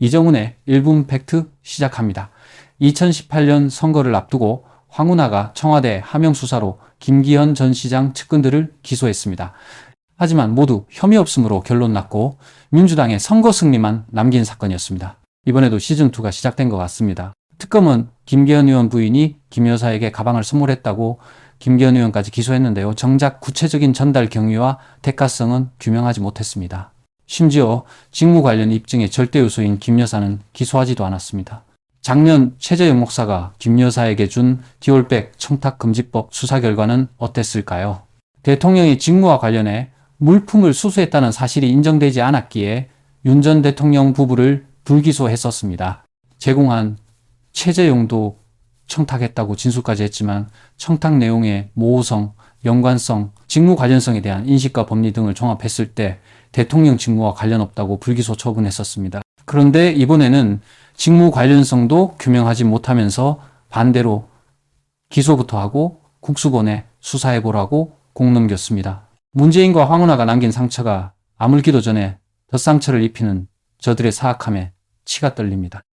이정훈의 1분 팩트 시작합니다. 2018년 선거를 앞두고 황운하가 청와대 하명 수사로 김기현 전 시장 측근들을 기소했습니다. 하지만 모두 혐의 없음으로 결론 났고 민주당의 선거 승리만 남긴 사건이었습니다. 이번에도 시즌2가 시작된 것 같습니다. 특검은 김기현 의원 부인이 김 여사에게 가방을 선물했다고 김기현 의원까지 기소했는데요. 정작 구체적인 전달 경위와 대가성은 규명하지 못했습니다. 심지어 직무 관련 입증의 절대 요소인 김 여사는 기소하지도 않았습니다. 작년 최재형 목사가 김 여사에게 준 디올백 청탁금지법 수사 결과는 어땠을까요? 대통령이 직무와 관련해 물품을 수수했다는 사실이 인정되지 않았기에 윤 전 대통령 부부를 불기소했었습니다. 제공한 최재용도 청탁했다고 진술까지 했지만 청탁 내용의 모호성, 연관성, 직무 관련성에 대한 인식과 법리 등을 종합했을 때 대통령 직무와 관련 없다고 불기소 처분했었습니다. 그런데 이번에는 직무 관련성도 규명하지 못하면서 반대로 기소부터 하고 국수본에 수사해보라고 공 넘겼습니다. 문재인과 황운하가 남긴 상처가 아물기도 전에 덧상처를 입히는 저들의 사악함에 치가 떨립니다.